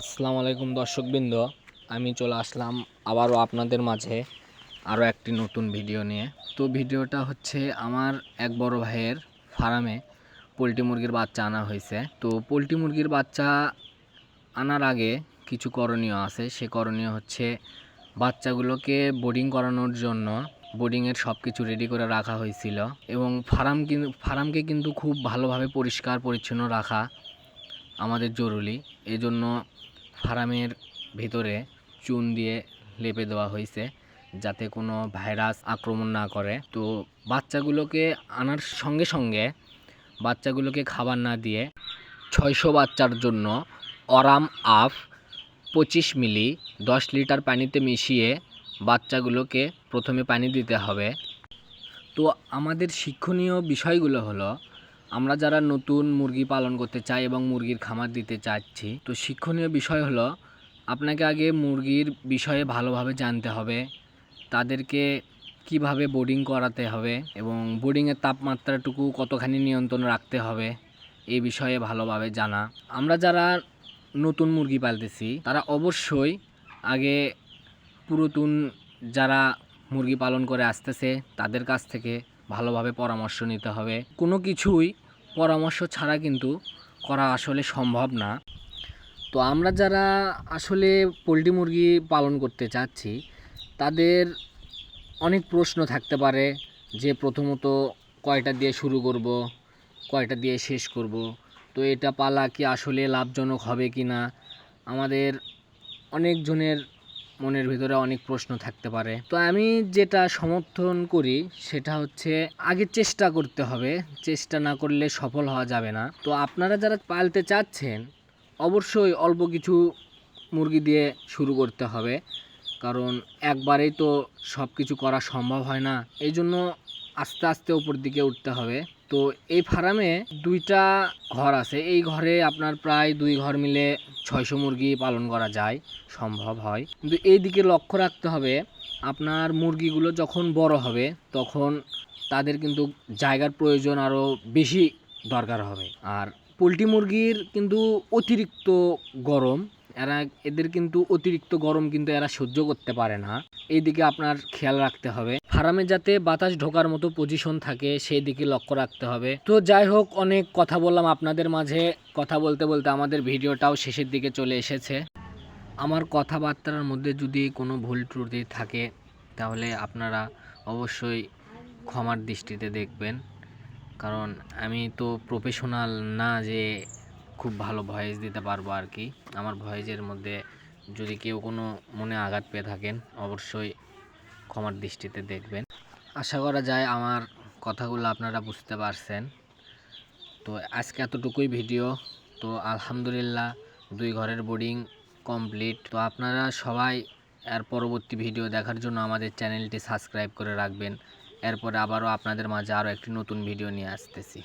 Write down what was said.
আসসালামু আলাইকুম দর্শকবৃন্দ। আমি চলে আসলাম আবারও আপনাদের মাঝে আরও একটি নতুন ভিডিও নিয়ে। তো ভিডিওটা হচ্ছে আমার এক বড় ভাইয়ের ফার্মে পোলট্রি মুরগির বাচ্চা আনা হয়েছে। তো পোলট্রি মুরগির বাচ্চা আনার আগে কিছু করণীয় আছে। সে করণীয় হচ্ছে বাচ্চাগুলোকে বোর্ডিং করানোর জন্য বোর্ডিংয়ের সব কিছু রেডি করে রাখা হয়েছিল এবং ফার্ম ফার্মকে কিন্তু খুব ভালোভাবে পরিষ্কার পরিচ্ছন্ন রাখা আমাদের জরুরি। এজন্য ফার্মের ভিতরে চুন দিয়ে লেপে দেওয়া হয়েছে যাতে কোনো ভাইরাস আক্রমণ না করে। তো বাচ্চাগুলোকে আনার সঙ্গে সঙ্গে বাচ্চাগুলোকে খাবার না দিয়ে ছয়শো বাচ্চার জন্য অরাম আফ পঁচিশ মিলি দশ লিটার পানিতে মিশিয়ে বাচ্চাগুলোকে প্রথমে পানি দিতে হবে। তো আমাদের শিক্ষণীয় বিষয়গুলো হলো আমরা যারা নতুন মুরগি পালন করতে চাই এবং মুরগির খামার দিতে চাচ্ছি, তো শিক্ষণীয় বিষয় হলো, আপনাকে আগে মুরগির বিষয়ে ভালোভাবে জানতে হবে, তাদেরকে কীভাবে বোর্ডিং করাতে হবে এবং বোর্ডিংয়ের তাপমাত্রাটুকু কতখানি নিয়ন্ত্রণ রাখতে হবে, এই বিষয়ে ভালোভাবে জানা। আমরা যারা নতুন মুরগি পালতেছি, তারা অবশ্যই আগে পুরাতন যারা মুরগি পালন করে আসতেছে, তাদের কাছ থেকে ভালোভাবে পরামর্শ নিতে হবে। কোনো কিছুই পরামর্শ ছাড়া কিন্তু করা আসলে সম্ভব না। তো আমরা যারা আসলে পোলট্রি মুরগি পালন করতে চাচ্ছি, তাদের অনেক প্রশ্ন থাকতে পারে যে প্রথমত কয়টা দিয়ে শুরু করব, কয়টা দিয়ে শেষ করব, তো এটা পালা কি আসলে লাভজনক হবে কি না আমাদের অনেকজনের মনের ভিতরে অনেক প্রশ্ন থাকতে পারে। তো আমি যেটা সমর্থন করি সেটা হচ্ছে আগে চেষ্টা করতে হবে। চেষ্টা না করলে সফল হওয়া যাবে না। তো আপনারা যারা পালতে চাচ্ছেন, অবশ্যই অল্প কিছু মুরগি দিয়ে শুরু করতে হবে। কারণ একবারেই তো সব কিছু করা সম্ভব হয় না। এই জন্য আস্তে আস্তে উপর দিকে উঠতে হবে। তো এই ফার্মে দুইটা ঘর আছে। এই ঘরে আপনার প্রায় দুই ঘর মিলে ছয়শো মুরগি পালন করা যায়, সম্ভব হয়। কিন্তু এই দিকে লক্ষ্য রাখতে হবে, আপনার মুরগিগুলো যখন বড় হবে, তখন তাদের কিন্তু জায়গার প্রয়োজন আরও বেশি দরকার হবে। আর পোলট্রি মুরগির কিন্তু অতিরিক্ত গরম এরা এদের কিন্তু অতিরিক্ত গরম কিন্তু এরা সহ্য করতে পারে না। এই দিকে আপনার খেয়াল রাখতে হবে। ফার্মে যাতে বাতাস ঢোকার মতো পজিশন থাকে সেই দিকে লক্ষ্য রাখতে হবে। তো যাই হোক, অনেক কথা বললাম আপনাদের মাঝে। কথা বলতে বলতে আমাদের ভিডিওটাও শেষের দিকে চলে এসেছে। আমার কথাবার্তার মধ্যে যদি কোনো ভুল ত্রুটি থাকে, তাহলে আপনারা অবশ্যই ক্ষমার দৃষ্টিতে দেখবেন। কারণ আমি তো প্রফেশনাল না যে খুব ভালো ভয়েস দিতে পারব আর কি। আমার ভয়েসের মধ্যে যদি কেউ কোনো মনে আঘাত পেয়ে থাকেন, অবশ্যই ক্ষমার দৃষ্টিতে দেখবেন। আশা করা যায় আমার কথাগুলো আপনারা বুঝতে পারছেন। তো আজকে এতটুকুই ভিডিও। তো আলহামদুলিল্লাহ দুই ঘরের বোর্ডিং কমপ্লিট তো আপনারা সবাই এর পরবর্তী ভিডিও দেখার জন্য আমাদের চ্যানেলটি সাবস্ক্রাইব করে রাখবেন। এরপরে আবারও আপনাদের মাঝে আরও একটি নতুন ভিডিও নিয়ে আসতেছি।